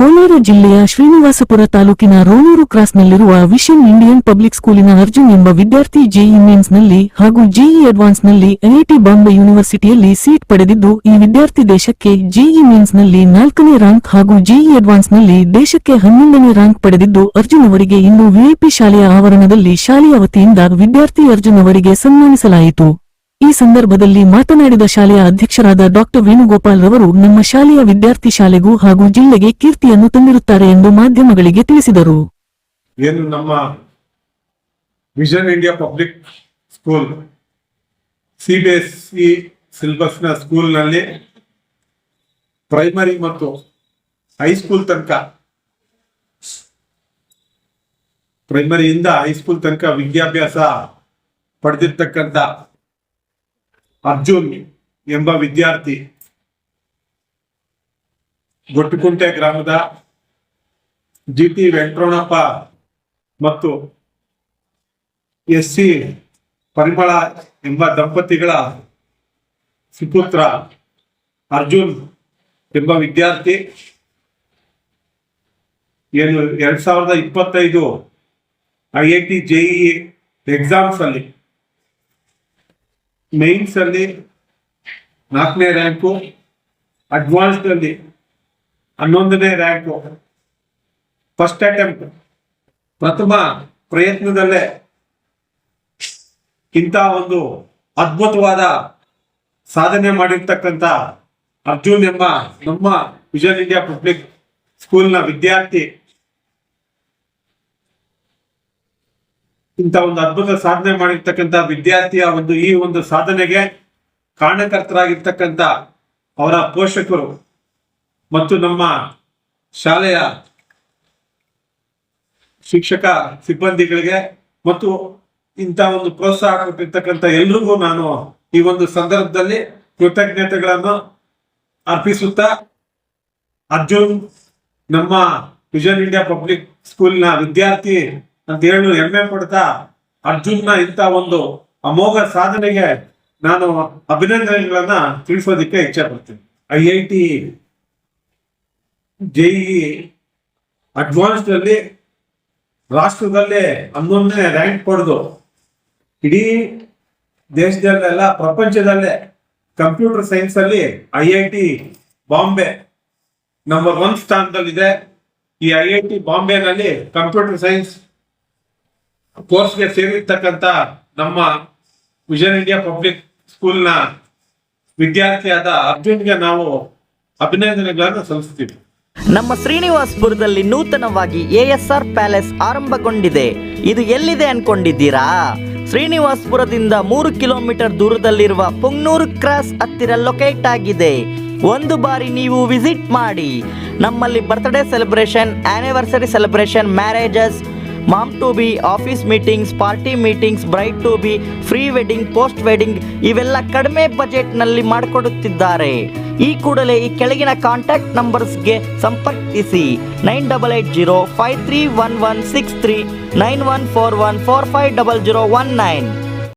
ಕೋಲಾರ ಜಿಲ್ಲೆಯ ಶ್ರೀನಿವಾಸಪುರ ತಾಲೂಕಿನ ರೋಣೂರು ಕ್ರಾಸ್ನಲ್ಲಿರುವ ವಿಷನ್ ಇಂಡಿಯನ್ ಪಬ್ಲಿಕ್ ಸ್ಕೂಲಿನ ಅರ್ಜುನ್ ಎಂಬ ವಿದ್ಯಾರ್ಥಿ ಜೆಇ ಮೇನ್ಸ್ನಲ್ಲಿ ಹಾಗೂ ಜೆಇ ಅಡ್ವಾನ್ಸ್ನಲ್ಲಿ ಐಐಟಿ ಬಾಂಬೆ ಯೂನಿವರ್ಸಿಟಿಯಲ್ಲಿ ಸೀಟ್ ಪಡೆದಿದ್ದು, ಈ ವಿದ್ಯಾರ್ಥಿ ದೇಶಕ್ಕೆ ಜೆಇ ಮೇನ್ಸ್ನಲ್ಲಿ ನಾಲ್ಕನೇ ರ್ಯಾಂಕ್ ಹಾಗೂ ಜೆಇ ಅಡ್ವಾನ್ಸ್ನಲ್ಲಿ ದೇಶಕ್ಕೆ ಹನ್ನೊಂದನೇ ರ್ಯಾಂಕ್ ಪಡೆದಿದ್ದು, ಅರ್ಜುನ್ ಅವರಿಗೆ ಇಂದು ವಿಐಪಿ ಶಾಲೆಯ ಆವರಣದಲ್ಲಿ ಶಾಲೆಯ ವತಿಯಿಂದ ವಿದ್ಯಾರ್ಥಿ ಅರ್ಜುನ್ ಅವರಿಗೆ ಸನ್ಮಾನಿಸಲಾಯಿತು. ಈ ಸಂದರ್ಭದಲ್ಲಿ ಮಾತನಾಡಿದ ಶಾಲೆಯ ಅಧ್ಯಕ್ಷರಾದ ಡಾಕ್ಟರ್ ವೇಣುಗೋಪಾಲ್ ರವರು, ನಮ್ಮ ಶಾಲೆಯ ವಿದ್ಯಾರ್ಥಿ ಶಾಲೆಗೂ ಹಾಗೂ ಜಿಲ್ಲೆಗೆ ಕೀರ್ತಿಯನ್ನು ತಂದಿರುತ್ತಾರೆ ಎಂದು ಮಾಧ್ಯಮಗಳಿಗೆ ತಿಳಿಸಿದರು. ಏನು ನಮ್ಮ vision India public school CBSE ಸಿಲೆಬಸ್ನ ಸ್ಕೂಲ್ನಲ್ಲಿ ಪ್ರೈಮರಿ ಮತ್ತು ಹೈಸ್ಕೂಲ್ ತನಕ ಪ್ರೈಮರಿಯಿಂದ ಹೈಸ್ಕೂಲ್ ತನಕ ವಿದ್ಯಾಭ್ಯಾಸ ಪಡೆದಿರ್ತಕ್ಕಂಥ ಅರ್ಜುನ್ ಎಂಬ ವಿದ್ಯಾರ್ಥಿ ಗೊಟ್ಟುಕುಂಟೆ ಗ್ರಾಮದ ಜಿ ಟಿ ವೆಂಕಟರಣಪ್ಪ ಮತ್ತು ಎಸ್ ಸಿ ಪರಿಮಳ ಎಂಬ ದಂಪತಿಗಳ ಸುಪುತ್ರ ಅರ್ಜುನ್ ಎಂಬ ವಿದ್ಯಾರ್ಥಿ. ಏನು, ಎರಡ್ ಸಾವಿರದ ಇಪ್ಪತ್ತೈದು I I T JEE exams ಅಲ್ಲಿ ಮೇನ್ಸ್ ಅಲ್ಲಿ ನಾಲ್ಕನೇ ರ್ಯಾಂಕು ಅಡ್ವಾನ್ಸ್ಡ್ ಅಲ್ಲಿ ಹನ್ನೊಂದನೇ ರ್ಯಾಂಕು ಫಸ್ಟ್ ಅಟೆಂಪ್ಟ್ ಪ್ರಥಮ ಪ್ರಯತ್ನದಲ್ಲೇ ಇಂಥ ಒಂದು ಅದ್ಭುತವಾದ ಸಾಧನೆ ಮಾಡಿರ್ತಕ್ಕಂಥ ಅರ್ಜುನ್ ಎಂಬ ನಮ್ಮ ವಿಜನ್ ಇಂಡಿಯಾ ಪಬ್ಲಿಕ್ ಸ್ಕೂಲ್ನ ವಿದ್ಯಾರ್ಥಿ ಇಂಥ ಒಂದು ಅದ್ಭುತ ಸಾಧನೆ ಮಾಡಿರ್ತಕ್ಕಂಥ ವಿದ್ಯಾರ್ಥಿಯ ಒಂದು ಈ ಒಂದು ಸಾಧನೆಗೆ ಕಾರಣಕರ್ತರಾಗಿರ್ತಕ್ಕಂಥ ಅವರ ಪೋಷಕರು ಮತ್ತು ನಮ್ಮ ಶಾಲೆಯ ಶಿಕ್ಷಕ ಸಿಬ್ಬಂದಿಗಳಿಗೆ ಮತ್ತು ಇಂಥ ಒಂದು ಪ್ರೋತ್ಸಾಹ ಕೊಟ್ಟಿರ್ತಕ್ಕಂಥ ಎಲ್ರಿಗೂ ನಾನು ಈ ಒಂದು ಸಂದರ್ಭದಲ್ಲಿ ಕೃತಜ್ಞತೆಗಳನ್ನು ಅರ್ಪಿಸುತ್ತಾ ಅರ್ಜುನ್ ನಮ್ಮ ವಿಷನ್ ಇಂಡಿಯಾ ಪಬ್ಲಿಕ್ ಸ್ಕೂಲ್ನ ವಿದ್ಯಾರ್ಥಿ ಅಂತ ಹೇಳಿ ಹೆಮ್ಮೆ ಪಡ್ತಾ ಅರ್ಜುನ್ನ ಇಂಥ ಒಂದು ಅಮೋಘ ಸಾಧನೆಗೆ ನಾನು ಅಭಿನಂದನೆಗಳನ್ನ ತಿಳಿಸೋದಿಕ್ಕೆ ಇಚ್ಛೆ ಪಡ್ತೀನಿ. I I T JEE advanced ಅಲ್ಲಿ ರಾಷ್ಟ್ರದಲ್ಲೇ ಹನ್ನೊಂದನೇ ರ್ಯಾಂಕ್ ಪಡೆದು ಇಡೀ ದೇಶದಲ್ಲೆಲ್ಲ ಪ್ರಪಂಚದಲ್ಲೇ ಕಂಪ್ಯೂಟರ್ ಸೈನ್ಸ್ ಅಲ್ಲಿ I I T Bombay number one ಸ್ಥಾನದಲ್ಲಿದೆ. ಈ ಐ ಐ ಟಿ ಬಾಂಬೆನಲ್ಲಿ ಕಂಪ್ಯೂಟರ್ ಸೈನ್ಸ್ ಕೋರ್ಸ್ಗೆ ಸೇರಿರ್ತಕ್ಕಂಥ ನಮ್ಮ ವಿಷನ್ ಇಂಡಿಯಾ ಪಬ್ಲಿಕ್ ಸ್ಕೂಲ್ನ ವಿದ್ಯಾರ್ಥಿಯಾದ ಅರ್ಜುನ್ಗೆ ನಾವು ಅಭಿನಂದನೆಗಳನ್ನು ಸಲ್ಲಿಸ್ತೀವಿ. ನಮ್ಮ ಶ್ರೀನಿವಾಸ್ಪುರದಲ್ಲಿ ನೂತನವಾಗಿ ಎಎಸ್ಆರ್ ಪ್ಯಾಲೇಸ್ ಆರಂಭಗೊಂಡಿದೆ. ಇದು ಎಲ್ಲಿದೆ ಅನ್ಕೊಂಡಿದ್ದೀರಾ? ಶ್ರೀನಿವಾಸ್ಪುರದಿಂದ ಮೂರು ಕಿಲೋಮೀಟರ್ ದೂರದಲ್ಲಿರುವ ಪುಂಗ್ನೂರು ಕ್ರಾಸ್ ಹತ್ತಿರ ಲೊಕೇಟ್ ಆಗಿದೆ. ಒಂದು ಬಾರಿ ನೀವು ವಿಸಿಟ್ ಮಾಡಿ. ನಮ್ಮಲ್ಲಿ birthday celebration, anniversary celebration, marriages mom to be office meetings party meetings bright to be free wedding post wedding ಇವೆಲ್ಲ ಕಡಿಮೆ ಬಜೆಟ್ನಲ್ಲಿ ಮಾಡಿಕೊಡುತ್ತಿದ್ದಾರೆ. ಈ ಕೂಡಲೇ ಈ ಕೆಳಗಿನ ಕಾಂಟ್ಯಾಕ್ಟ್ ನಂಬರ್ಸ್ಗೆ ಸಂಪರ್ಕಿಸಿ. Nine double eight zero five three one one six three nine one four one four five double zero one nine.